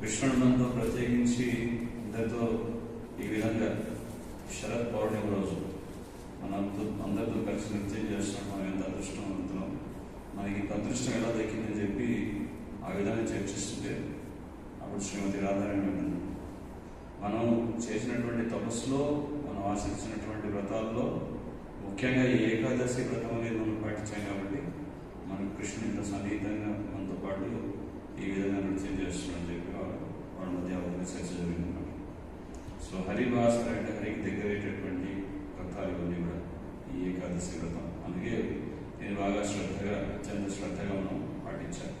కృష్ణుడితో ప్రత్యేకించి అందరితో ఈ విధంగా శరత్ పౌర్ణమి రోజు మన అందరితో కలిసి నృత్యం చేస్తున్నాం. మనం ఎంత అదృష్టవంతులం మనకి అదృష్టం ఎలా దక్కిందని చెప్పి ఆ విధంగా చర్చిస్తుంటే అప్పుడు శ్రీమతి రాధారాయణ మనం చేసినటువంటి తపస్సులో మనం ఆశించినటువంటి వ్రతాల్లో ముఖ్యంగా ఈ ఏకాదశి వ్రతం అనేది మనం పాటించాం కాబట్టి మనకు కృష్ణుని సన్నిహితంగా మనతో పాటు ఈ విధంగా నృత్యం చేస్తున్నాడని చెప్పి వాళ్ళ మధ్య ఒక చర్చ జరిగిందన్నమాట సో హరివాసన అంటే హరికి దగ్గరయ్యేటటువంటి వ్రతాలు ఇవన్నీ కూడా ఈ ఏకాదశి వ్రతం. అందుకే నేను బాగా శ్రద్ధగా అత్యంత శ్రద్ధగా మనం పాటించాను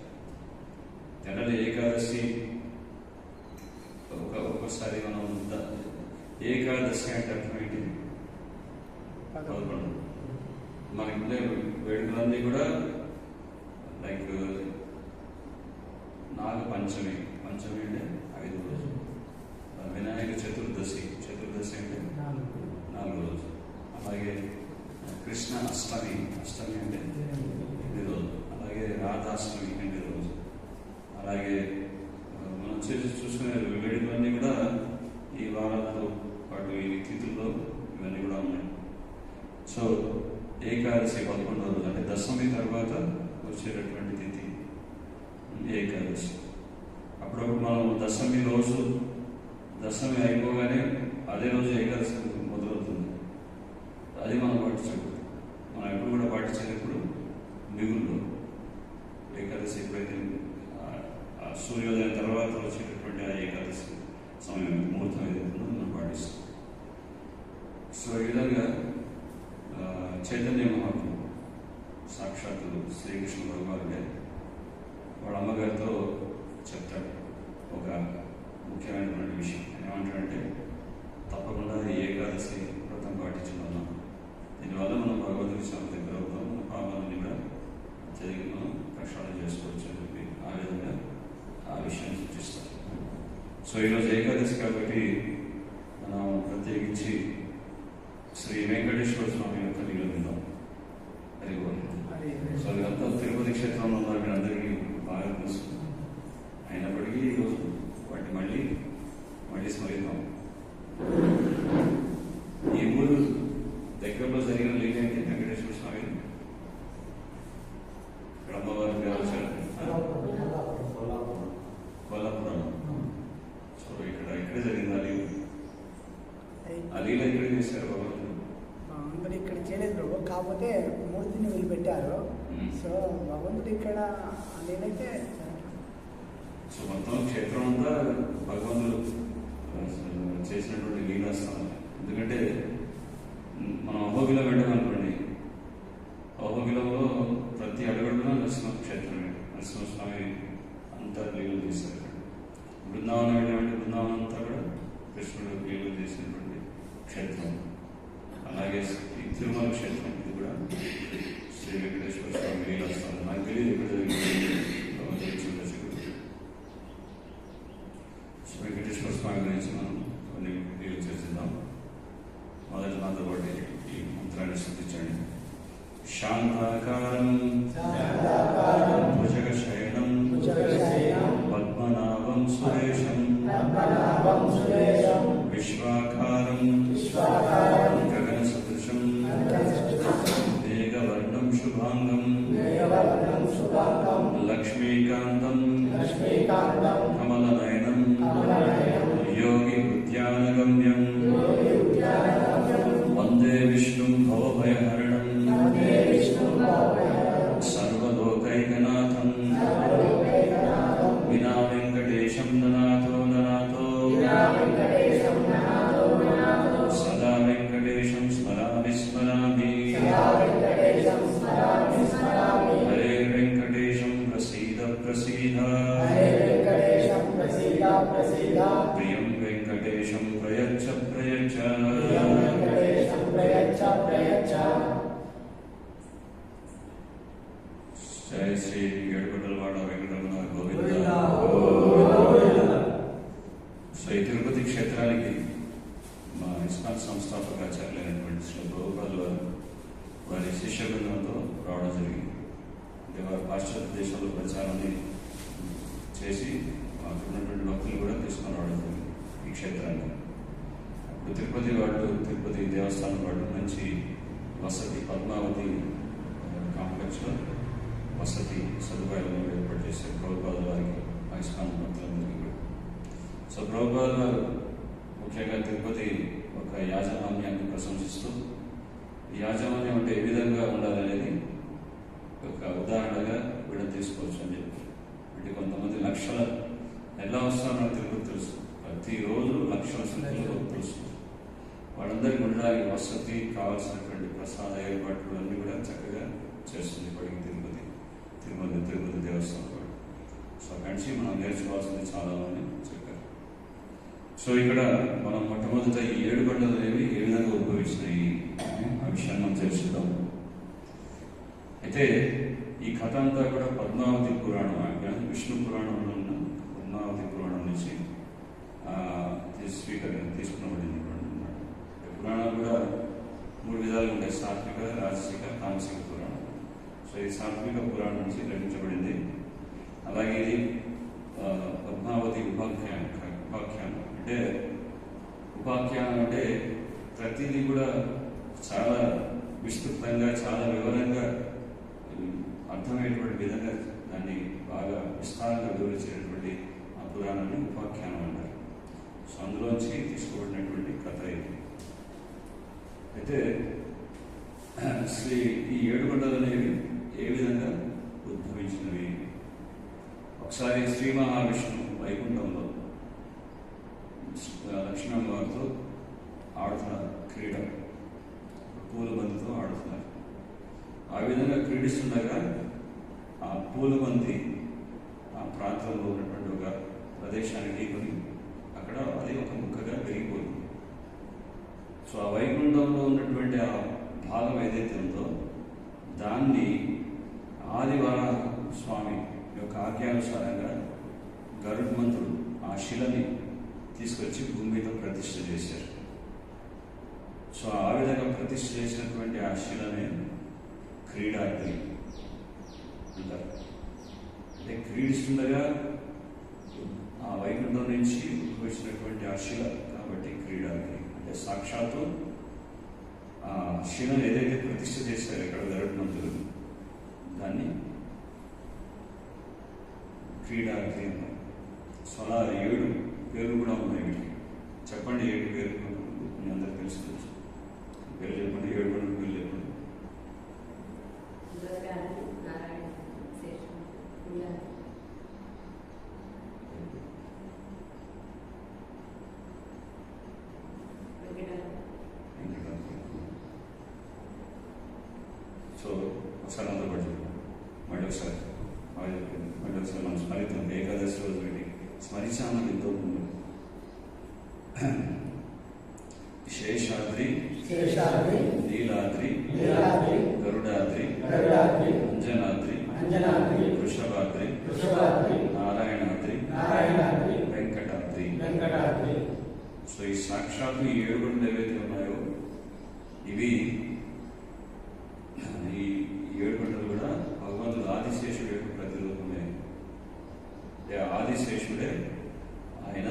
జనరల్ ఏకాదశి ఒక ఒకసారి మనం ఏకాదశి అంటే అర్థం ఏంటి? మనకి వేడుకలన్నీ కూడా లైక్ నాగ పంచమి పంచమి అంటే ఐదు రోజు వినాయక చతుర్దశి చతుర్దశి అంటే నాలుగు రోజు అలాగే కృష్ణ అష్టమి అష్టమి అంటే ఎనిమిది రోజు అలాగే రాధాష్టమి ఎనిమిది రోజు అలాగే ఆ, మనం చేసి చూసుకునే వేడుకలన్నీ కూడా ఈ వారాలతో పాటు ఈ తిథుల్లో ఇవన్నీ కూడా ఉన్నాయి సో ఏకాదశి పదకొండవ రోజు అంటే దశమి తర్వాత వచ్చేటటువంటి తిథి ఏకాదశి అప్పుడప్పుడు మనం దశమి రోజు దశమి అయిపోగానే అదే రోజు ఏకాదశి మొదలవుతుంది అది మనం పాటించకూడదు మనం ఎప్పుడు కూడా పాటించేటప్పుడు మిగులు ఏకాదశి ఎప్పుడైతే ఆ- ఆ సూర్యోదయం తర్వాత వచ్చేటటువంటి ఆ ఏకాదశి సమయం ముహూర్తం ఏదైతే ఉందో మనం పాటిస్తాం సో ఈ విధంగా ఆ, చైతన్య మహాప్రభు సాక్షాత్తు శ్రీకృష్ణ భగవానుడే. వాళ్ళ అమ్మగారితో చెప్తాడు ఒక ముఖ్యమైనటువంటి విషయం. ఏమంటాడంటే తప్పకుండా ఏకాదశి వ్రతం పాటించడం దీనివల్ల మనం భగవద్గీత చాలా దగ్గర అవుతాం మన పాపాలని కూడా అత్యధిక మనం ప్రక్షాళన చేసుకోవచ్చు అని చెప్పి ఆ విధంగా ఆ విషయాన్ని సూచిస్తారు. సో ఈరోజు ఏకాదశి కాబట్టి మనం ప్రత్యేకించి శ్రీ వెంకటేశ్వర స్వామి యొక్క నీళ్ళు విందాం అది సో ఇదంతా తిరుపతి క్షేత్రంలో ఉన్నారు మీరు అందరికీ బాగా తెలుసు అయినప్పటికీ ఈరోజు వాటిని మళ్ళీ మళ్ళీ స్మరిద్దాం. ఈ ఊరు దగ్గరలో జరిగిన లీల ఏంటి వెంకటేశ్వర స్వామి అమ్మవారి గారు వచ్చారు కొల్లాపురం. సో ఇక్కడ ఇక్కడే జరిగింది ఆ లీల. ఆ లీల ఇక్కడే చేశారు ఇక్కడ చేయలేదు. ప్రభు కాకపోతే మూర్తిని వదిలిపెట్టారు. మ్మ్. సో భగవంతుడు ఇక్కడ నేనైతే సో మొత్తం క్షేత్రం అంతా భగవంతుడు చేసినటువంటి లీలాస్థానం ఎందుకంటే మనం అహోబిలో వెళ్ళామనుకోండి అహోబిలంలో ప్రతి అడుగుడున నరసింహ క్షేత్రమే నరసింహస్వామి అంతా లీలలు చేశారు బృందావనం వెళ్ళామంటే బృందావనం అంతా కూడా కృష్ణుడు లీలలు చేసినటువంటి క్షేత్రం అలాగే ఈ తిరుమల క్షేత్రం ఇది కూడా శ్రీ వెంకటేశ్వర స్వామి లీలాస్థానం నాకు తెలియదు ఎక్కడ జరిగింది తెలిసి ఉండొచ్చు శ్రీ వెంకటేశ్వర స్వామి గురించి మనం కొన్ని వీడియో చేసిద్దాం మొదటి నాతో పాటు ఈ మంత్రాన్ని శుద్ధించండి శాంతాకారం భుజగ శయనం పద్మనాభం సురేశం విశ్వాకారం గగన సదృశం మేఘవర్ణం శుభాంగం లక్ష్మీకాంతం జయ శ్రీ ఏడుగుండలవాడ వెంకటరమణ గోవింద. శ్రీ తిరుపతి క్షేత్రానికి మా ఇస్కాన్ సంస్థాపకాచార్యులైనటువంటి శ్రీ ప్రభుపాల్ వారు వారి శిష్య బృందంతో రావడం జరిగింది. వారి పాశ్చాత్య దేశాల్లో ప్రచారాన్ని చేసి అక్కడున్నటువంటి భక్తులు కూడా తీసుకొని రావడం జరిగింది ఈ క్షేత్రాన్ని. అప్పుడు తిరుపతి వాళ్ళు తిరుపతి దేవస్థానం వాళ్ళు మంచి వసతి పద్మావతి కాంప్లెక్స్లో వసతి సదుపాయాలను ఏర్పాటు చేశారు ప్రభుపాద వారికి ఆయుష్మాన్ భక్తులందరికీ కూడా. సో ప్రభుపాద వారు ముఖ్యంగా తిరుపతి ఒక యాజమాన్యాన్ని ప్రశంసిస్తూ యాజమాన్యం అంటే ఏ విధంగా ఉండాలనేది ఒక ఉదాహరణగా వీళ్ళని తీసుకోవచ్చు అని చెప్పి. అంటే కొంతమంది లక్షల ఎలా వస్తారో తిరుపతి తెలుసు. ప్రతిరోజు లక్షల సంఖ్యలో తెలుసు వాళ్ళందరికీ ఉండడానికి వసతి కావాల్సినటువంటి ప్రసాద ఏర్పాట్లు అన్నీ కూడా చక్కగా చేస్తుంది ఇప్పటికి తిరుపతి. తిరుమల తిరుపతి దేవస్థానం కూడా. సో అక్కడి నుంచి మనం నేర్చుకోవాల్సింది చాలా అని చెప్పారు. సో ఇక్కడ మనం మొట్టమొదట ఈ ఏడు బండలు అనేవి ఏ విధంగా ఉద్భవించినాయి ఆ విషయాన్ని మనం తెలుసుకుందాం. అయితే ఈ కథ అంతా కూడా పద్మావతి పురాణం అంటే విష్ణు పురాణంలో ఉన్న పద్మావతి పురాణం నుంచి ఆ, స్వీకరణ తీసుకున్నబడింది పురాణాలు కూడా మూడు విధాలు ఉంటాయి సాత్విక రాజసిక తామసిక పురాణం సో ఇది సాత్విక పురాణం నుంచి గ్రహించబడింది. అలాగే ఇది పద్మావతి ఉపాఖ్యానం ఉపాఖ్యానం. అంటే ఉపాఖ్యానం అంటే ప్రతిదీ కూడా చాలా విస్తృతంగా చాలా వివరంగా అర్థమయ్యేటువంటి విధంగా దాన్ని బాగా విస్తారంగా వివరించేటువంటి ఆ పురాణాన్ని ఉపాఖ్యానం అంటారు. సో అందులోంచి తీసుకోబడినటువంటి కథ ఇది. అయితే శ్రీ ఈ ఏడుగొండలు అనేవి ఏ విధంగా ఉద్భవించినవి? ఒకసారి శ్రీ మహావిష్ణు వైకుంఠంలో లక్ష్మణ వారితో ఆడుతున్నారు క్రీడ. పూల బంతితో ఆడుతున్నారు. ఆ విధంగా క్రీడిస్తుండగా ఆ పూల బంతి ఆ ప్రాంతంలో ఉన్నటువంటి ఒక ప్రదేశానికి ఢీకొని అక్కడ అది ఒక ముక్కగా పెరిగిపోయింది సో ఆ వైకుంఠంలో ఉన్నటువంటి ఆ భాగం ఏదైతే ఉందో దాన్ని ఆదివార స్వామి యొక్క ఆజ్ఞానుసారంగా గరుడ్మంతుడు ఆ శిలని తీసుకొచ్చి భూమి మీద ప్రతిష్ఠ చేశారు. సో ఆ విధంగా ప్రతిష్ఠ చేసినటువంటి ఆ శిలనే క్రీడాగ్ని అంటారు. అంటే క్రీడిస్తుండగా ఆ వైకుంఠం నుంచి వచ్చినటువంటి ఆ శిల కాబట్టి క్రీడాగ్ని అంటే సాక్షాత్తు ఆ శిలను ఏదైతే ప్రతిష్ఠ చేశారో ఇక్కడ గరుడ్మంతుడు దాన్ని క్రీడాగ్ని అన్నారు సో అలా ఏడు పేర్లు కూడా ఉన్నాయి వీటికి చెప్పండి ఏడు పేర్లు మీ అందరికి తెలుసుకోవచ్చు పేరు చెప్పండి ఏడు కూడా పేర్లు చెప్పండి దుర్గాని నారాయణ శేషం పుల్లాని వెంకట సో ఒకసారి అంతా పడి మళ్ళీ ఒకసారి బాగా చెప్పింది మళ్ళీ ఒకసారి మనం స్మరిద్దాం ఏకాదశి రోజు పెట్టి స్మరించామని ఎంతో ఉంది శేషాద్రి శేషాద్రి నీలాద్రి నీలాద్రి గరుడాద్రి గరుడాద్రి అంజనాద్రి అంజనాద్రి వృషభాద్రి నారాయణాద్రి వెంకటాద్రి. సో ఈ సాక్షాత్తు ఏడు ఏవైతే ఉన్నాయో ఇవి ఈ ఏడు కొండలు కూడా భగవంతుడు ఆదిశేషుడు యొక్క ప్రతిరూపమే అంటే ఆదిశేషుడే ఆయన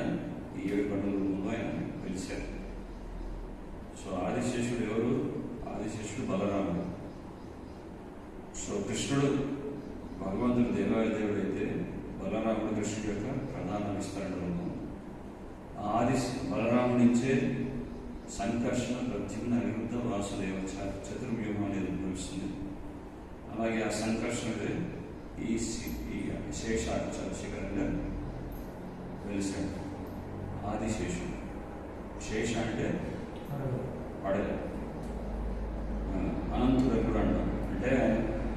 ఈ ఏడు కొండల రూపంలో ఆయన పిలిచారు సో ఆదిశేషుడు ఎవరు ఆదిశేషుడు బలరాముడు సో కృష్ణుడు భగవంతుడు దేవాయ దేవుడు అయితే బలరాముడు కృష్ణుడు యొక్క ప్రధాన విస్తరణ రూపం ఆది బలరాముడి నుంచే సంకర్షణ ప్రద్యుమ్న విరుద్ధ వాసుదేవ చ- చతుర్వ్యూహం అనేది ఉద్భవిస్తుంది అలాగే ఆ సంకర్షణే ఈ సి- ఈ శేషాచ శిఖరంగా వెలిసాడు ఆదిశేషుడు శేష అంటే పడగ ఆ, అనంతుడు కూడా అంటాం అంటే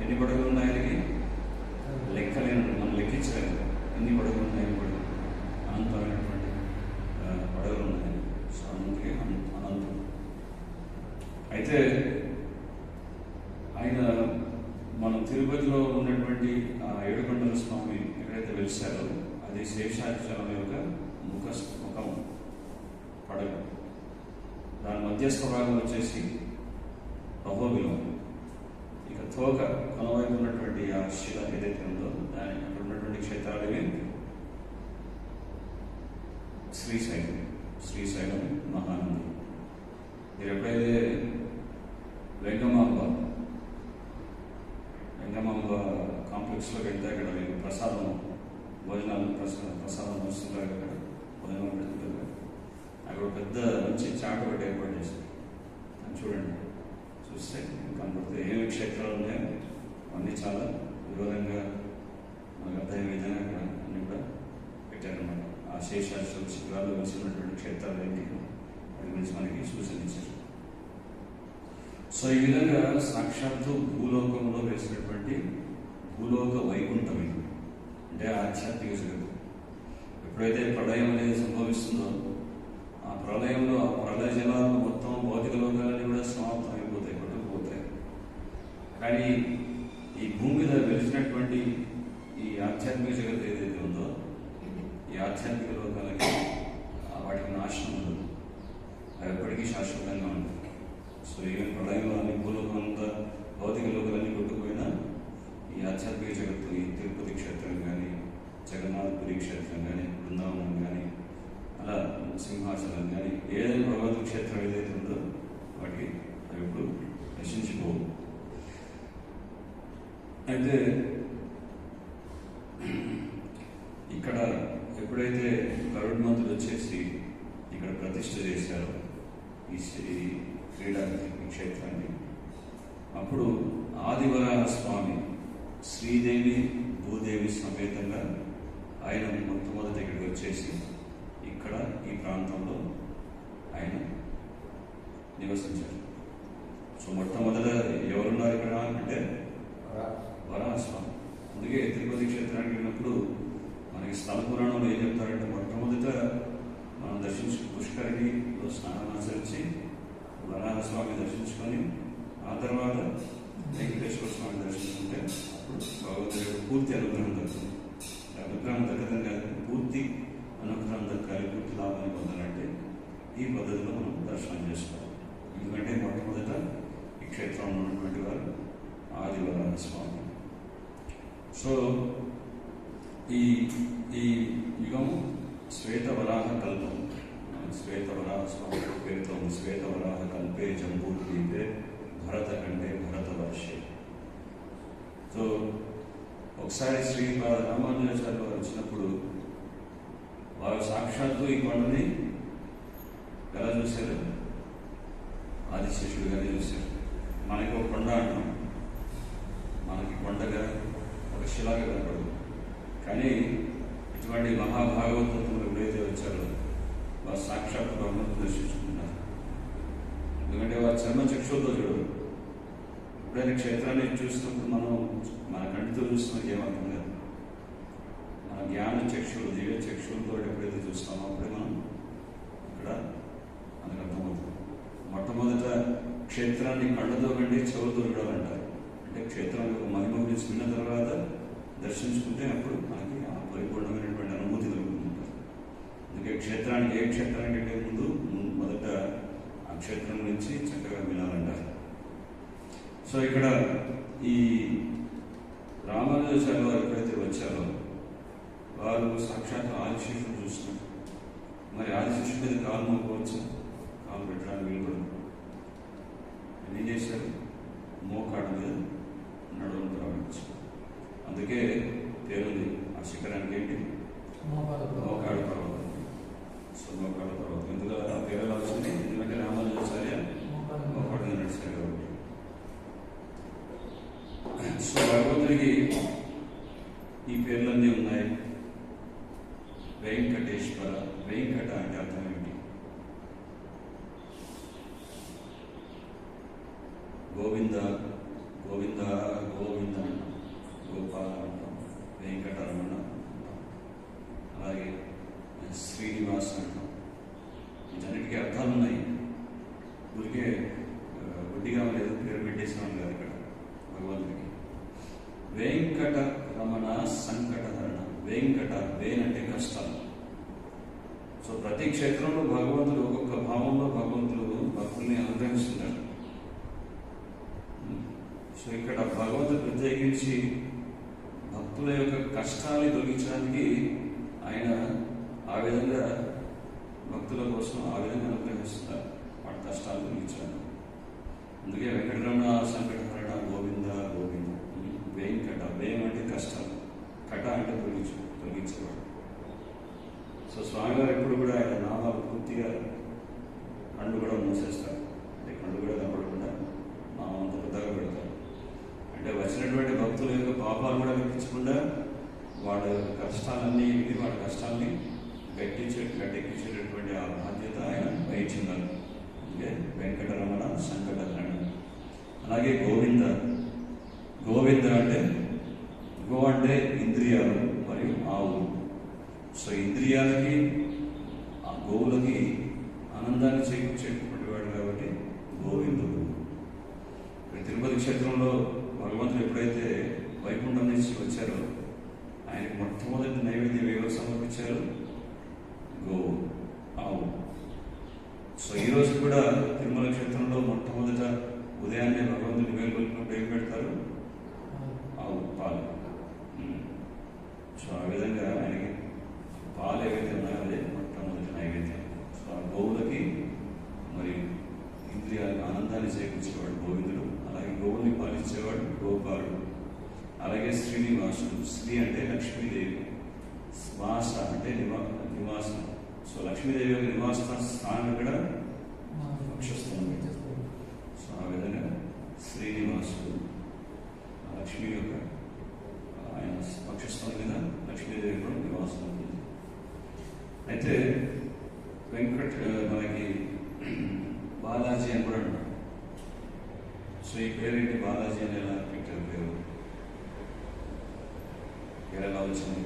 ఎన్ని పడగలు ఉన్నాయి ఆయనకి లెక్కలేను మనం లెక్కించలేము ఎన్ని పడగలు ఉన్నాయి కూడా అనంతమైనటువంటి ఆ, పడగలు ఉన్నాయి సో అందుకే అన- అనంతుడు అయితే ఆయన మనం తిరుపతిలో ఉన్నటువంటి ఆ ఏడుకొండల స్వామి ఎక్కడైతే వెలిసారో అది శేషాచలం యొక్క ముఖ ముఖం పడగ దాని మధ్యస్థ భాగం వచ్చేసి అహోబిలం ఇక తోక కొనవైపు ఉన్నటువంటి ఆ శిల ఏదైతే ఉందో దాని అక్కడ ఉన్నటువంటి క్షేత్రాలు ఇవి శ్రీశైలం శ్రీశైలం మహానంది మీరు ఎప్పుడైతే వెంగమాంబ వెంగమాంబ కాంప్లెక్స్లోకి వెళ్తే అక్కడ మీకు ప్రసాదం భోజనాలు ప్రసాదం ప్రసాదం వస్తుంటారు అక్కడ భోజనం పెడుతుంటారు కదా. అక్కడ ఒక పెద్ద మంచి చాట ఒకటి ఏర్పాటు చేశారు. చూడండి. చూస్తే మీకు ఏమి ఏమేమి క్షేత్రాలు ఉన్నాయో అన్నీ చాలా వివరంగా మనకు అర్థమయ్యే విధంగా అక్కడ అన్ని కూడా పెట్టారన్నమాట. ఆ శేషాశ్వర శిఖరాలు కలిసి క్షేత్రాలు ఏంటి? వాటి గురించి మనకి సూచన ఇచ్చారు. సో ఈ విధంగా సాక్షాత్తు భూలోకంలో వేసినటువంటి భూలోక వైకుంఠం ఇది. అంటే ఆధ్యాత్మిక జగత్తు. ఎప్పుడైతే ప్రళయం అనేది సంభవిస్తుందో ఆ ప్రళయంలో ఆ ప్రళయ జలాలు మొత్తం భౌతిక లోకాలన్నీ కూడా సమాప్తం అయిపోతాయి కొట్టుకుపోతాయి కానీ ఈ భూమి మీద వెలిసినటువంటి ఈ ఆధ్యాత్మిక జగత్ ఏదైతే ఉందో ఈ ఆధ్యాత్మిక లోకాలకి వాటికి నాశనం ఉండదు. అవి ఎప్పటికీ శాశ్వతంగా ఉంటుంది సో ఈవెన్ ప్రళయంలో అన్ని భూలోకం అంతా భౌతిక లోకాలన్నీ కొట్టుకుపోయినా ఈ ఆధ్యాత్మిక జగత్తు ఈ తిరుపతి క్షేత్రం కానీ జగన్నాథపురి క్షేత్రం కానీ బృందావనం సింహాచలం కానీ ఏదైనా భగవద్ క్షేత్రం ఏదైతే ఉందో వాటికి అవి ఇప్పుడు నశించిపోవు అయితే ఇక్కడ ఎప్పుడైతే గరుడ్మంతుడు వచ్చేసి ఇక్కడ ప్రతిష్ట చేశారో ఈ శ్రీ క్రీడా క్షేత్రాన్ని అప్పుడు ఆదివరాహ స్వామి శ్రీదేవి భూదేవి సమేతంగా ఆయన మొట్టమొదటి ఇక్కడికి వచ్చేసి ఇక్కడ ఈ ప్రాంతంలో ఆయన నివసించారు. సో మొట్టమొదట ఎవరున్నారు ఇక్కడ అంటే వరాహస్వామి. అందుకే తిరుపతి క్షేత్రానికి వెళ్ళినప్పుడు మనకి స్థల పురాణంలో ఏం చెప్తారంటే మొట్టమొదట మనం దర్శించు పుష్కరిణిలో స్నానం ఆచరించి వరాహస్వామి దర్శించుకొని ఆ తర్వాత వెంకటేశ్వర స్వామి దర్శించుకుంటే అప్పుడు భగవంతుడు పూర్తి అనుగ్రహం దక్కుతుంది. అనుగ్రహం దక్కదని కాదు పూర్తి అనుగ్రహం దక్కాలి పూర్తి లాభాన్ని పొందాలంటే ఈ పద్ధతిలో మనం దర్శనం చేసుకోవాలి. ఎందుకంటే మొట్టమొదట ఈ క్షేత్రంలో ఉన్నటువంటి వారు ఆదివరాహ స్వామి. సో ఈ ఈ యుగం శ్వేతవరాహ కల్పం. శ్వేతవరాహ స్వామి పేరుతో శ్వేతవరాహ కల్పే జంబూ దీపే భరత కంటే భరత వర్షే. సో ఒకసారి శ్రీ రామానుజాచార్య వారు వచ్చినప్పుడు వారు సాక్షాత్తు ఈ కొండని ఎలా చూశారు? ఆదిశేషుడుగానే చూశారు. మనకి ఒక కొండ అంటాం. మనకి కొండగా ఒక శిలాగా కనపడదు కానీ ఇటువంటి మహాభాగవతత్వం ఎప్పుడైతే వచ్చారో వారు సాక్షాత్ బ్రహ్మను దర్శించుకున్నారు. ఎందుకంటే వారు చర్మ చక్షులతో చూడరు. ఎప్పుడైనా క్షేత్రాన్ని చూసినప్పుడు మనం మన కంటితో చూస్తున్నాం ఏమర్థం కాదు. జ్ఞాన చక్షులు దివ్య చక్షులతో ఎప్పుడైతే చూస్తామో అప్పుడే మనం ఇక్కడ మనకు అర్థమవుతుంది. మొట్టమొదట క్షేత్రాన్ని కళ్ళతో కంటే చెవులతో చూడాలంటారు అంటే క్షేత్రం యొక్క మహిమ గురించి విన్న తర్వాత దర్శించుకుంటే అప్పుడు మనకి ఆ పరిపూర్ణమైనటువంటి అనుభూతి కలుగుతుంటారు అందుకే క్షేత్రానికి ఏ క్షేత్రానికి అంటే ముందు మొదట ఆ క్షేత్రం గురించి చక్కగా వినాలంటారు. సో ఇక్కడ ఈ రామానుజాచార్య వారు ఎప్పుడైతే వచ్చారో వారు సాక్షాత్ ఆదిశేషుడు చూస్తున్నారు మరి ఆదిశేషుడి మీద కాలు మోపవచ్చు కాలు పెట్టడానికి వీలు ఏం చేశారు? మోకాడు మీద నడుము ప్రారంభించారు అందుకే పేరుంది ఆ శిఖరానికి ఏంటి? మోకాడు పర్వతం సో మోకాడు పర్వతం ఎందుకు ఆ పేరు వచ్చింది? ఎందుకంటే రామానుజాచార్య మోకాడు మీద నడిచారు కాబట్టి సో భగవంతుడికి ఈ పేర్లన్నీ ఉన్నాయి వెంకటేశ్వర వెంకట అంటే అర్థం ఏమిటి గోవింద గోవింద గోవింద అంటాం గోపాల అంటాం వెంకటరమణ అంటాం అలాగే శ్రీనివాస్ అంటాం వీటన్నిటికీ అర్థాలు ఉన్నాయి ఊరికే ఆ, గుడ్డిగా లేదు పేరు పెట్టేసినాం కాదు ఇక్కడ భగవంతుడికి వెంకట రమణ సంకటహరణ వెంకట వేన్ అంటే కష్టాలు సో ప్రతి క్షేత్రంలో భగవంతుడు ఒక్కొక్క భావంలో భగవంతుడు భక్తుల్ని అనుగ్రహిస్తున్నారు సో ఇక్కడ భగవంతుడు ప్రత్యేకించి భక్తుల యొక్క కష్టాన్ని తొలగించడానికి ఆయన ఆ విధంగా భక్తుల కోసం ఆ విధంగా అనుగ్రహిస్తున్నారు వాటి కష్టాలు తొలగించాడు అందుకే వెంకటరమణ సంకటహరణ గోవింద గోవింద. వెంకట వేయం అంటే కష్టాలు కట అంటే తొలగించు తొలగించేవాడు సో స్వామివారు ఎప్పుడు కూడా ఆయన నామాలు పూర్తిగా కళ్ళు కూడా మూసేస్తారు. అంటే కళ్ళు కూడా కనపడకుండా నామంత పెద్దగా పెడతారు. అంటే వచ్చినటువంటి భక్తుల యొక్క పాపాలు కూడా కనిపించకుండా వాళ్ళ కష్టాలన్నీ విని వాళ్ళ కష్టాల్ని కట్టించే కట్టెక్కించేటటువంటి ఆ బాధ్యత ఆయన వహించున్నారు అందుకే వెంకటరమణ సంకటహరణ అలాగే గోవింద. గోవింద అంటే గో అంటే ఇంద్రియాలు మరియు ఆవులు సో ఇంద్రియాలకి ఆ గోవులకి ఆనందాన్ని చేకూర్చేటువంటి వాడు కాబట్టి గోవిందుడు. తిరుపతి క్షేత్రంలో భగవంతుడు ఎప్పుడైతే వైకుంఠం నుంచి వచ్చారో ఆయనకు మొట్టమొదటి నైవేద్యం ఎవరు సమర్పించారు గోవు ఆవు సో ఈరోజు కూడా తిరుమల క్షేత్రంలో మొట్టమొదట ఉదయాన్నే భగవంతుని వేలుకొల్పినప్పుడు ఏం పెడతారు? ఆవు పాలు. సో ఆ విధంగా ఆయనకి పాలు ఏవైతే ఉన్నాయో అదే మొట్టమొదటి నైవేద్యం. సో ఆ గోవులకి మరి ఇంద్రియాలకు ఆనందాన్ని చేకూర్చేవాడు గోవిందుడు. అలాగే గోవుల్ని పాలించేవాడు గోపాలుడు. అలాగే శ్రీనివాసుడు. శ్రీ అంటే లక్ష్మీదేవి. శ్వాస అంటే నివా నివాసం సో లక్ష్మీదేవి యొక్క నివాస స్థానం ఇక్కడ వక్షస్థలం. సో ఆ విధంగా శ్రీనివాసుడు లక్ష్మి యొక్క ఆయన పక్షస్థలం మీద లక్ష్మీదేవి కూడా నివాసం ఉంటుంది అయితే వెంకట్ మనకి బాలాజీ అని కూడా అంటారు. సో ఈ పేరేంటి బాలాజీ అని ఎలా పెట్టారు పేరు? పేరు ఎలా వచ్చింది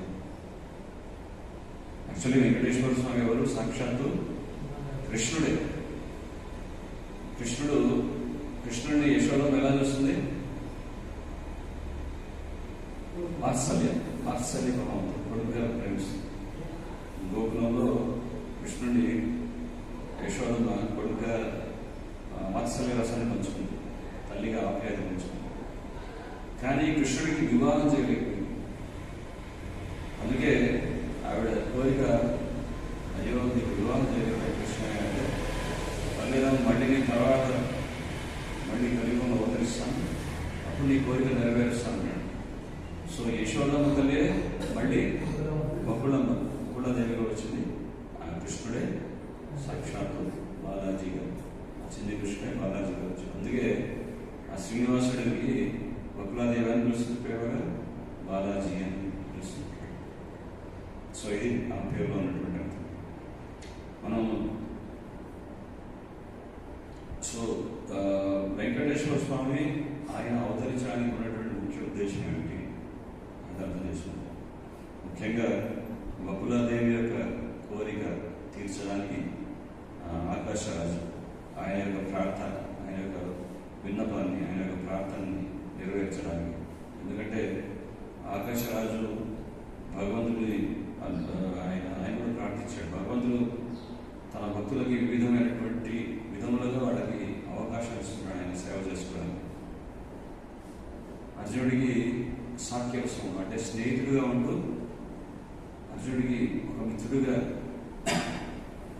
యాక్చువల్లీ వెంకటేశ్వర స్వామి ఎవరు? సాక్షాత్తు కృష్ణుడే. కృష్ణుడు కృష్ణుడిని యశోదం ఎలా చూస్తుంది? వాత్సల్య వాత్సల్య భావం కొడుకుగా ప్రేమిస్తుంది. గోకులంలో కృష్ణుడిని యశోదమ్మ కొడుకుగా వాత్సల్య రసాన్ని పంచుకుంది తల్లిగా ఆప్యాయత పంచుకుంది కానీ కృష్ణుడికి వివాహం చేయలేకపోయింది. అందుకే ఆవిడ కోరిక అయ్యో నీకు వివాహం చేయలేదు కృష్ణ అంటే తల్లిదండ్రులు మళ్ళీ నీ తర్వాత మళ్ళీ కలియుగంలో అవతరిస్తాను అప్పుడు నీ కోరిక నెరవేరుస్తాను అన్నాడు సో యశోదమ్మ తల్లి మళ్ళీ బహుళమ్మ బహుళదేవిగా వచ్చింది ఆ కృష్ణుడే సాక్షాత్తు బాలాజీగా ఆ చిన్ని కృష్ణుడే బాలాజీగా వచ్చింది అందుకే ఆ శ్రీనివాసుడికి బహుళాదేవి అని పిలుస్తుంది. ప్రేమగా బాలాజీ అని పిలుస్తుంది. సో ఇది ఆ పేరులో ఉన్నటువంటి అర్థం మనం సో ఆ, వెంకటేశ్వర స్వామి ఆయన అవతరించడానికి ఉన్నటువంటి ముఖ్య ఉద్దేశం ఏమిటి అది అర్థం చేసుకుందాం ముఖ్యంగా బకులాదేవి యొక్క కోరిక తీర్చడానికి ఆ, ఆకాశరాజు ఆయన యొక్క ప్రార్థన ఆయన యొక్క విన్నపాన్ని ఆయన యొక్క ప్రార్థనని నెరవేర్చడానికి ఎందుకంటే ఆకాశరాజు భగవంతుడి ఆ, ఆయన ఆయన కూడా ప్రార్థించాడు భగవంతుడు తన భక్తులకి వివిధమైనటువంటి విధములుగా వాళ్ళకి అవకాశం ఇస్తున్నాడు ఆయన సేవ చేసుకోవడానికి అర్జునుడికి సాఖ్యవసం అంటే స్నేహితుడిగా ఉంటూ అర్జునుడికి ఒక మిత్రుడిగా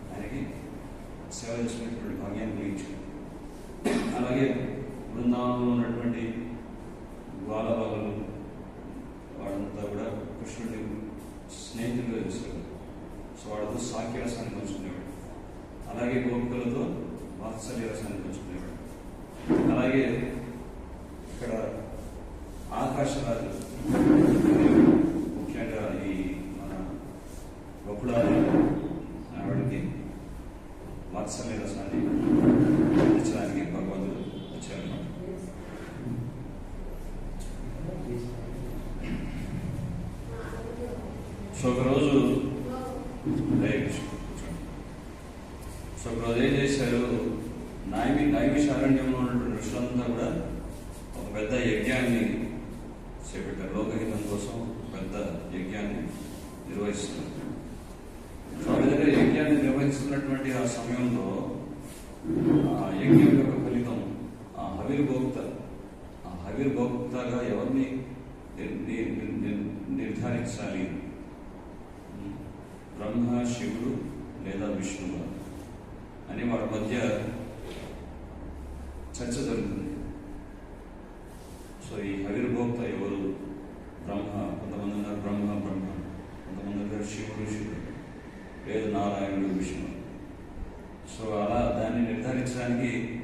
ఆయనకి సేవ చేసినటువంటి భాగ్యాన్ని కలిగించాడు అలాగే బృందావనంలో ఉన్నటువంటి బాలబాలు వాళ్ళంతా కూడా కృష్ణుడి స్నేహితులుగా చూశారు సో వాళ్ళతో సాఖ్య రసాన్ని పంచుకునేవాడు అలాగే గోపికలతో వాత్సల్య రసాన్ని పంచుకునేవాడు అలాగే ఇక్కడ ఆకాశరాజు ముఖ్యంగా ఈ మన గొప్పడాలు ఆవిడకి వాత్సల్య రసాన్ని అందించడానికి భగవంతుడు వచ్చారన్నమాట సో ఒకరోజు హరే కృష్ణ కూర్చోండి. సో ఒకరోజు ఏం చేశారు నైమి నైమిషారణ్యంలో ఉన్నటువంటి ఋషులంతా కూడా ఒక పెద్ద యజ్ఞాన్ని చేపట్టారు లోకహితం కోసం పెద్ద యజ్ఞాన్ని నిర్వహిస్తున్నారు ఆ విధంగా యజ్ఞాన్ని నిర్వహిస్తున్నటువంటి ఆ సమయంలో ఆ యజ్ఞం యొక్క ఫలితం ఆ హవిర్భోక్త ఆ హవిర్భోక్తగా ఎవరిని నిర్ధారించాలి? బ్రహ్మ శివుడు లేదా విష్ణువు అని వాళ్ళ మధ్య చర్చ జరుగుతుంది సో ఈ హవిర్భోక్త ఎవరు బ్రహ్మ కొంతమంది ఉన్నారు బ్రహ్మ బ్రహ్మ కొంతమంది ఉన్నారు శివుడు శివుడు లేదు విషయం. సో అలా దాన్ని నిర్ధారించడానికి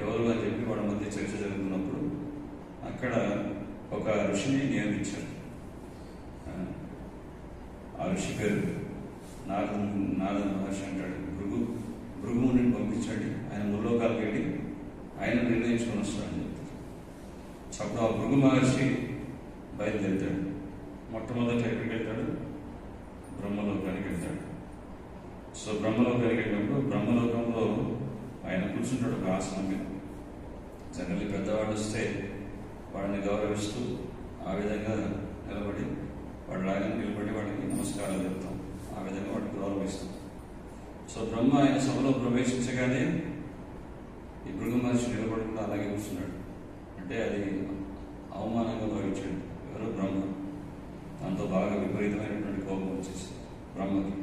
ఎవరు అని చెప్పి వాళ్ళ మధ్య చర్చ జరుగుతున్నప్పుడు అక్కడ ఒక ఋషిని నియమించారు. ఆ, ఋషి పేరు నారద నారద మహర్షి అంటాడు. భృగు భృగుని పంపించండి. ఆయన ముల్లోకాలకు వెళ్ళి ఆయన నిర్ణయించుకొని వస్తాడని చెప్తారు. సో అప్పుడు ఆ భృగు మహర్షి బయలుదేరుతాడు. మొట్టమొదట ఎక్కడికి వెళ్తాడు? బ్రహ్మలోకానికి వెళ్తాడు. సో బ్రహ్మలోకం వెళ్ళేటప్పుడు బ్రహ్మలోకంలో ఆయన కూర్చుంటాడు ఒక ఆసనం మీద జనరల్లీ పెద్దవాళ్ళు వస్తే వాళ్ళని గౌరవిస్తూ ఆ విధంగా నిలబడి వాళ్ళలాగా నిలబడి వాళ్ళకి నమస్కారాలు చెప్తాం. ఆ విధంగా వాడికి గౌరవిస్తాం సో బ్రహ్మ ఆయన సభలో ప్రవేశించగానే ఈ భృగు మహర్షి నిలబడి కూడా అలాగే కూర్చున్నాడు. అంటే అది అవమానంగా భావించాడు. ఎవరో బ్రహ్మ. దాంతో బాగా విపరీతమైనటువంటి కోపం వచ్చేసి బ్రహ్మకి.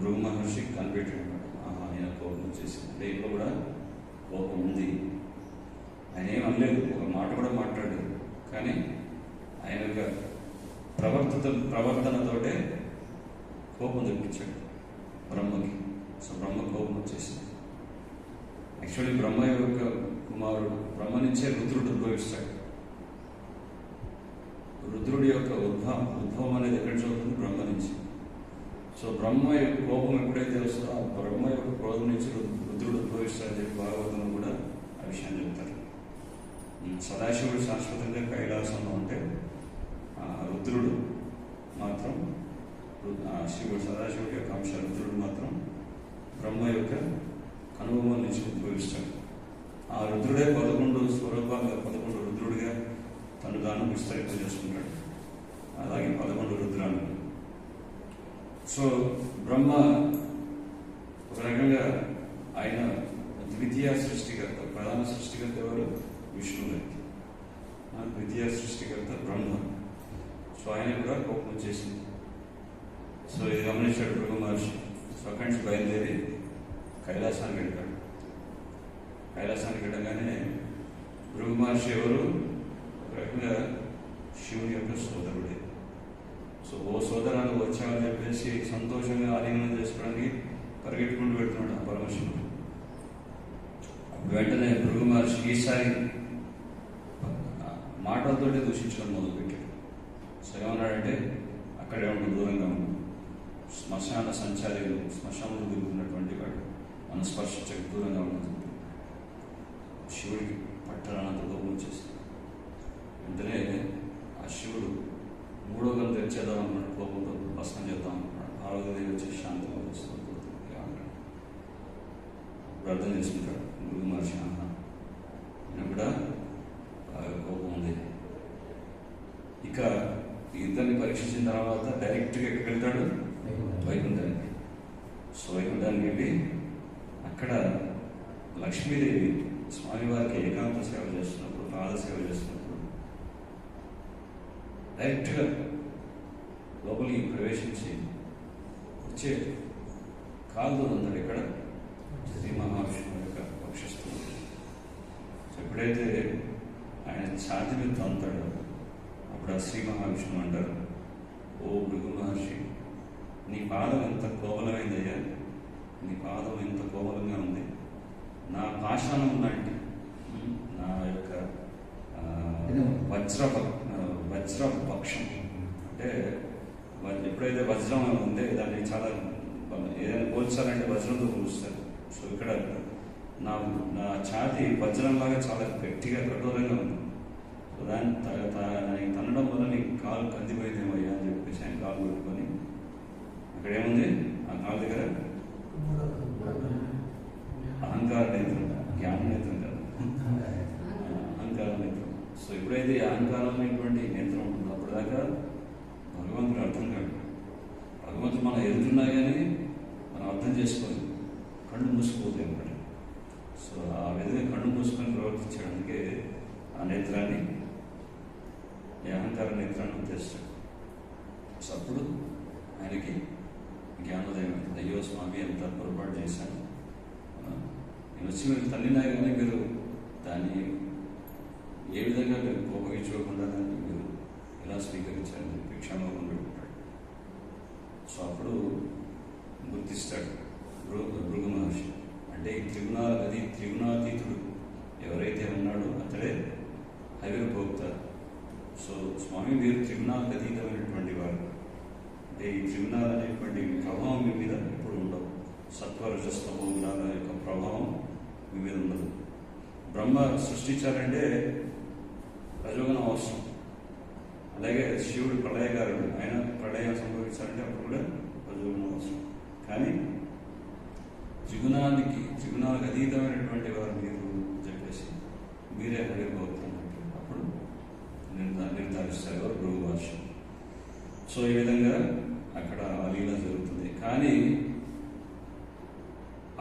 భృగు మహర్షి కనిపెట్టాడు. ఆహా ఆయన కోపం వచ్చేసి అంటే కూడా కోపం ఉంది. ఆయన ఏమనలేదు ఒక మాట కూడా మాట్లాడలేదు. కానీ ఆయన యొక్క ప్రవర్తన ప్రవర్తనతోటే కోపం తెప్పించాడు బ్రహ్మకి. సో బ్రహ్మ కోపం వచ్చేసింది. యాక్చువల్లీ బ్రహ్మ యొక్క కుమారుడు బ్రహ్మ నుంచే రుద్రుడు ఉద్భవిస్తాడు. రుద్రుడి యొక్క ఉద్భవం ఉద్భవం అనేది ఎక్కడ చదువుతుంది బ్రహ్మ నుంచి. సో బ్రహ్మ యొక్క కోపం ఎప్పుడైతే వస్తుందో ఆ బ్రహ్మ యొక్క క్రోధం నుంచి రుద్రుడు ఉద్భవిస్తాడని చెప్పి భాగవతంలో కూడా ఆ విషయాన్ని చెప్తారు. సదాశివుడు శాశ్వతంగా కైలాసంలో ఉంటే ఆ రుద్రుడు మాత్రం శివుడు సదాశివుడి యొక్క అంశ రుద్రుడు మాత్రం బ్రహ్మ యొక్క కనుభవం నుంచి ఉద్భవిస్తాడు. ఆ రుద్రుడే పదకొండు స్వరూపంగా పదకొండు రుద్రుడిగా తను దానం విస్తరింపజేసుకుంటాడు. అలాగే పదకొండు రుద్రాలు. సో బ్రహ్మ ఒక రకంగా ఆయన ద్వితీయ సృష్టికర్త ప్రధాన సృష్టికర్త ఎవరు? విష్ణువు ద్వితీయ సృష్టికర్త బ్రహ్మ. సో ఆయన కూడా కోపం వచ్చేసింది. సో ఇది గమనించాడు భృగు మహర్షి సో అక్కడి నుంచి బయలుదేరి కైలాసానికి వెళ్తాడు. కైలాసానికి వెళ్ళగానే భృగు మహర్షి ఎవరు? ఒక రకంగా శివుని యొక్క సోదరుడే. సో ఓ సోదరాలు వచ్చామని చెప్పేసి సంతోషంగా ఆలింగనం చేసుకోవడానికి పరిగెట్టుకుంటూ పెడుతున్నాడు ఆ పరమశివుడు వెంటనే భృగు మహర్షి ఈసారి ఆ మాటలతోటి దూషించడం మొదలుపెట్టాడు. సో ఏమన్నాడంటే అక్కడే ఉండు దూరంగా ఉండు. శ్మశాన సంచారీలు శ్మశానంలో తిరుగుతున్నటువంటి వాడు మన స్పర్శించక దూరంగా ఉన్నది శివుడికి పట్టరానంత కోపం వచ్చేసింది వెంటనే ఆ శివుడు మూడో గంట తెచ్చేద్దాం అన్నాడు కోపంతో భస్మం చేద్దాం అనుకున్నాడు. దేవి వచ్చి శాంతిగా వస్తుంది. ప్రార్థన చేసుకుంటాడు. గురు మహర్షి అన్న కూడా బాగా కోపం ఉంది. ఇక ఇద్దరిని పరీక్షించిన తర్వాత డైరెక్ట్గా ఎక్కడికి వెళ్తాడు? వైకుంఠానికి. సో వైకుంఠానికి వెళ్ళి అక్కడ లక్ష్మీదేవి స్వామివారికి ఏకాంత సేవ చేస్తున్నప్పుడు పాద సేవ చేస్తున్నప్పుడు డైరెక్ట్గా లోపలికి ప్రవేశించి వచ్చే కాలుతో ఉందండి ఇక్కడ శ్రీ మహావిష్ణువు యొక్క పక్షస్థలం సో ఎప్పుడైతే ఆయన ఛాతి మీద తంతాడో అప్పుడు ఆ శ్రీ మహావిష్ణువు అంటారు ఓ భృగు మహర్షి నీ పాదం ఎంత కోమలమైందయ్యా? నీ పాదం ఎంత కోమలంగా ఉంది? నా పాషాణం లాంటి నా యొక్క ఆ, వజ్రం పక్షం. అంటే ఎప్పుడైతే వజ్రం ఉందే దాన్ని చాలా ఏదైనా పోల్చాలంటే వజ్రంతో పోలుస్తారు. సో ఇక్కడ నా నా ఛాతి వజ్రంలాగా చాలా గట్టిగా కఠోరంగా ఉంది. సో దాన్ని దానికి తన్నడం వల్ల నీ కాలు కందిపోయిందేమయ్యా అని చెప్పేసి ఆయన కాలు పెట్టుకొని అక్కడ ఏముంది? ఆ కాలు దగ్గర అహంకార నేత్రం జ్ఞాన నేత్రం కాదు. అహంకార నేత్రం. సో ఎప్పుడైతే ఈ నియంత్రణ నేత్రం ఉంటుందో. అప్పటిదాకా భగవంతుడు అర్థం కాదు భగవంతుడు మనం ఎదుగుతున్నా కానీ మనం అర్థం చేసుకోలేదు కళ్ళు మూసుకుపోతాయి అన్నమాట. సో ఆ విధంగా కళ్ళు మూసుకొని ప్రవర్తించాడు. అందుకే ఆ నేత్రాన్ని ఈ అహంకార నేత్రాన్ని ఉద్దేశిస్తాడు. సో అప్పుడు ఆయనకి జ్ఞానోదయం అవుతుంది. అయ్యో స్వామి ఎంత పొరపాటు చేశాను. నేను వచ్చి మీరు తల్లినా కానీ మీరు దాన్ని ఏ విధంగా మీరు కోపగించుకోకుండా దాన్ని మీరు ఎలా స్వీకరించాలని అని చెప్పి క్షమాపణ పెట్టుకుంటాడు సో అప్పుడు గుర్తిస్తాడు భృగ మహర్షి. అంటే ఈ త్రిగుణాల అది త్రిగుణాతీతుడు ఎవరైతే ఉన్నాడో అతడే ఆవిర్భోగుతారు సో స్వామి మీరు త్రిగుణాలకు అతీతమైనటువంటి వారు. అంటే ఈ త్రిగుణాలు అనేటువంటి ప్రభావం మీ మీద ఎప్పుడు ఉండవు. సత్వరజస్తమో గుణాల యొక్క ప్రభావం మీ మీద ఉండదు. బ్రహ్మ సృష్టించాలంటే రజోగుణం అవసరం. అలాగే శివుడు ప్రళయకారుడు ఆయన ప్రళయం సంభవించాలంటే అప్పుడు కూడా రజోగుణం అవసరం. కానీ త్రిగుణానికి త్రిగుణాలకు అతీతమైనటువంటి వారు మీరు చెప్పేసి మీరే హరిపోతారు అప్పుడు నిర్ధా నిర్ధారిస్తారు ఎవరు గురువు భాష సో ఈ విధంగా అక్కడ అలీల జరుగుతుంది. కానీ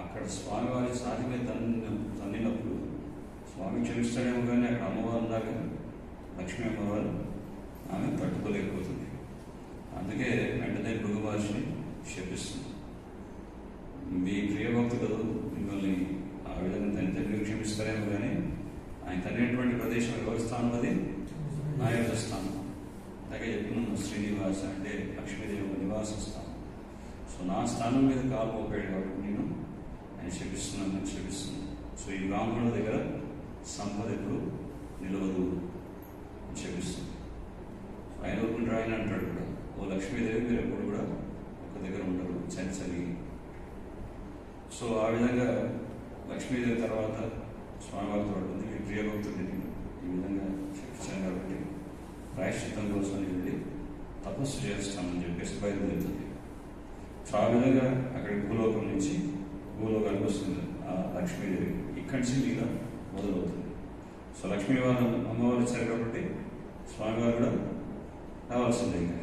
అక్కడ స్వామివారి సాధి మీద తన్ని తన్నినప్పుడు స్వామి క్షమిస్తాడేమో కానీ అక్కడ అమ్మవారు దాకా లక్ష్మీ అమ్మవారు ఆమె తట్టుకోలేకపోతుంది అందుకే వెంటనే భృగు మహర్షిని శపిస్తుంది మీ ప్రియభక్తులు మిమ్మల్ని ఆ విధంగా తన తండ్రి క్షమిస్తారేమో కానీ ఆయన తండ్రినటువంటి ప్రదేశం ఎవరి స్థానం అది? నా యొక్క స్థానం. అలాగే చెప్తున్నాను శ్రీనివాస అంటే లక్ష్మీదేవి నివాస స్థానం. సో నా స్థానం మీద కాలు మోపాడు కాబట్టి నేను ఆయన శపిస్తున్నాను క్షమిస్తున్నాను. సో ఈ బ్రాహ్మణుల దగ్గర సంపద ఎప్పుడు నిలవదు. క్షమిస్తుంది ఆయన ఊరుకుంటారు ఆయన అంటాడు కూడా. ఓ లక్ష్మీదేవి మీరు ఎప్పుడు కూడా ఒక దగ్గర ఉండరు. చంచలి సో ఆ విధంగా లక్ష్మీదేవి తర్వాత స్వామివారితో ఉంటుంది మీ ప్రియభక్తుడిని ఈ విధంగా చెప్పించాను కాబట్టి ప్రాయశ్చిత్తం కోసం వెళ్ళి తపస్సు చేస్తామని చెప్పేసి బయలుదేరుతుంది. సో ఆ విధంగా అక్కడి భూలోకం నుంచి భూలోకానికి వస్తుంది ఆ లక్ష్మీదేవి. ఇక్కడి నుంచి మీద మొదలవుతుంది. సో లక్ష్మీవారం అమ్మవారు ఇచ్చారు కాబట్టి స్వామివారు కూడా రావాల్సిందే ఇంకా.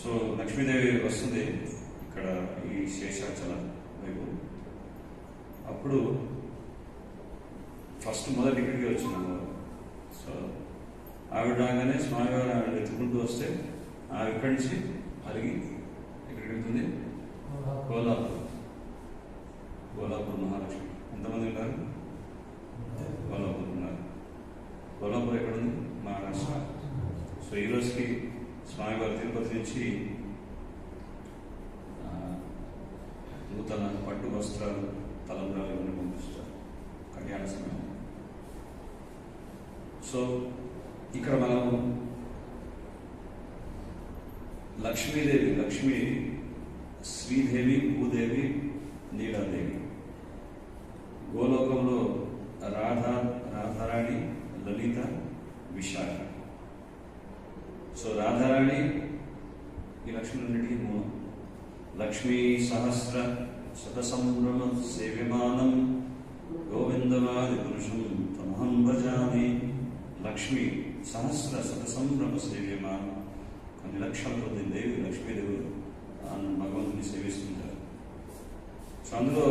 సో లక్ష్మీదేవి వస్తుంది ఇక్కడ ఈ శేషాచల వైపు. అప్పుడు ఫస్ట్ మొదటి ఇక్కడికి వచ్చిన సో ఆవిడ రాగానే స్వామివారు ఆవిడ వెతుకుంటూ వస్తే ఆవిడ ఇక్కడి నుంచి అలిగి ఎక్కడికి వెళ్తుంది? కోలాపూర్. కోలాపూర్ మహాలక్ష్మి ఎంతమంది ఉన్నారు కోలాపూర్ ఉన్నారు కోలాపూర్ ఎక్కడ ఉంది మహారాష్ట్ర సో ఈ రోజుకి స్వామివారి తిరుపతి నుంచి నూతన పట్టు వస్త్రాలు తలంబ్రాలు ఇవన్నీ పంపిస్తారు. కళ్యాణ సమయం సో ఇక్కడ మనం లక్ష్మీదేవి లక్ష్మి శ్రీదేవి భూదేవి నీలాదేవి. గోలోకంలో రాధా రాధారాణి లలిత విశాఖ. సో రాధారాణి ఈ లక్ష్మణుడికి మూలం లక్ష్మీ సహస్ర శతసంభ్రమ సేవ్యమానం గోవిందవాది పురుషం తమహం భజామి లక్ష్మి సహస్ర శతసంభ్రమ సేవ్యమానం. కొన్ని లక్షల కొద్ది దేవి లక్ష్మీదేవులు ఆ భగవంతుని సేవిస్తుంటారు. సో అందులో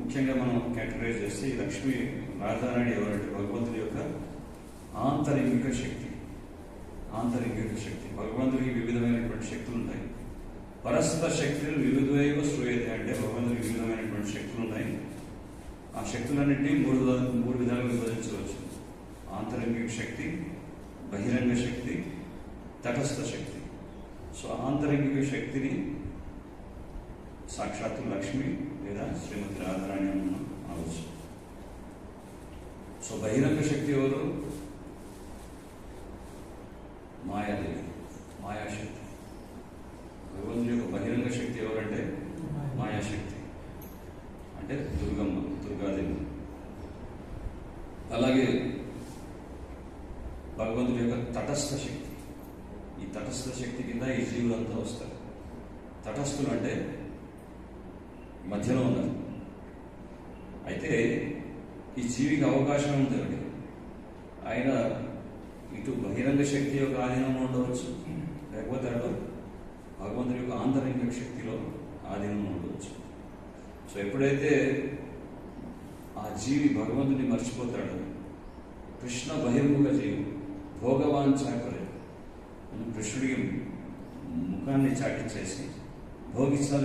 ముఖ్యంగా మనం కేటగరైజ్ చేస్తే ఈ లక్ష్మి రాధారాణి ఎవరంటే భగవంతుని యొక్క ఆంతరింగిక శక్తి. ఆంతరింగిక శక్తి. భగవంతుడికి వివిధమైనటువంటి శక్తులు ఉంటాయి పరస్పర శక్తులు వివిధైవ శ్రూయత అంటే భగవంతుడికి వివిధమైనటువంటి శక్తులు ఉన్నాయి ఆ శక్తులన్నింటినీ మూడు మూడు విధాలుగా విభజించవచ్చు. ఆంతరంగిక శక్తి బహిరంగ శక్తి తటస్థ శక్తి. సో ఆంతరంగిక శక్తిని సాక్షాత్తు లక్ష్మి లేదా శ్రీమతి రాధారాణి అని మనం అనవచ్చు. సో బహిరంగ శక్తి ఎవరు?